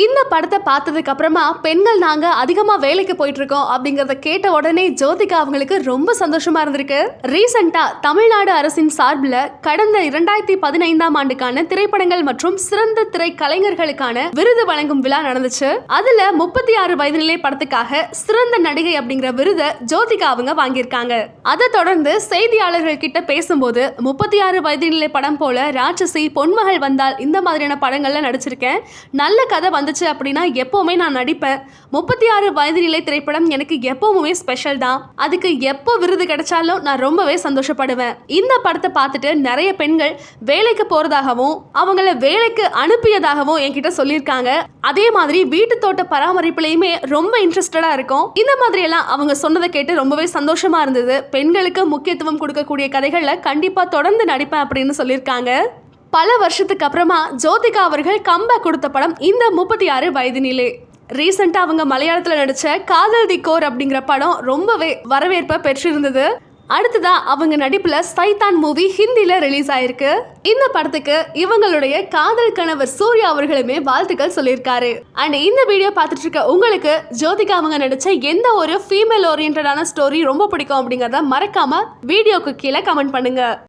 இந்த படத்தை பார்த்ததுக்கு அப்புறமா பெண்கள் நாங்க அதிகமா வேலைக்கு போயிட்டு இருக்கோம் அப்படிங்கறத கேட்ட உடனே ஜோதிகா அவங்களுக்கு ரொம்ப சந்தோஷமா இருந்திருக்கு. ரீசெண்டா தமிழ்நாடு அரசின் சார்பில் கடந்த இரண்டாயிரத்தி பதினைந்தாம் ஆண்டுக்கான திரைப்படங்கள் மற்றும் சிறந்த திரை கலைஞர்களுக்கான விருது வழங்கும் விழா நடந்துச்சு. அதுல முப்பத்தி ஆறு வயது நிலை படத்துக்காக சிறந்த நடிகை அப்படிங்கிற விருதை ஜோதிகா அவங்க வாங்கியிருக்காங்க. அதை தொடர்ந்து செய்தியாளர்கள் கிட்ட பேசும்போது முப்பத்தி ஆறு வயது நிலை படம் போல ராட்சசி பொன்மகள் வந்தால் இந்த மாதிரியான படங்கள்ல நடிச்சிருக்கேன். நல்ல கதை வந்துச்சு அப்படின்னா எப்போவுமே நான் நடிப்பேன். முப்பத்தி ஆறு வயது நிலை திரைப்படம் எனக்கு எப்பவுமே ஸ்பெஷல் தான். அதுக்கு எப்போ விருது கிடைச்சாலும் நான் ரொம்பவே சந்தோஷப்படுவேன். இந்த படத்தை பார்த்துட்டு நிறைய பெண்கள் வேலைக்கு போறதாகவும் அவங்கள வேலைக்கு அனுப்பியதாகவும் என்கிட்ட சொல்லியிருக்காங்க. அதே மாதிரி வீட்டு தோட்ட பராமரிப்புலையுமே ரொம்ப இன்ட்ரெஸ்டடா இருக்கும். இந்த மாதிரி எல்லாம் அவங்க சொன்னதை கேட்டு ரொம்பவே சந்தோஷமா இருந்தது. பெண்களுக்கு முக்கியத்துவம் கொடுக்கக்கூடிய கதைகளில் கண்டிப்பா தொடர்ந்து நடிப்பேன் அப்படின்னு சொல்லியிருக்காங்க. பல வருஷத்துக்கு அப்புறமா ஜோதிகா அவர்கள் கம்பேக் கொடுத்த படம் இந்த முப்பத்தி ஆறு வயதினிலே. ரீசெண்டாக அவங்க மலையாளத்தில் நடித்த காதல் தி கோர் அப்படிங்கிற படம் ரொம்பவே வரவேற்பை பெற்றிருந்தது. அடுத்ததா அவங்க நடிப்புல சைத்தான் மூவி ஹிந்தியில ரிலீஸ் ஆயிருக்கு. இந்த படத்துக்கு இவங்களுடைய காதல் கணவர் சூர்யா அவர்களுமே வாழ்த்துக்கள் சொல்லியிருக்காரு. அண்ட் இந்த வீடியோ பார்த்துட்டு இருக்க உங்களுக்கு ஜோதிகா அவங்க நடிச்ச எந்த ஒரு ஃபீமேல் ஓரியன்டான ஸ்டோரி ரொம்ப பிடிக்கும் அப்படிங்கறத மறக்காம வீடியோக்கு கீழே கமெண்ட் பண்ணுங்க.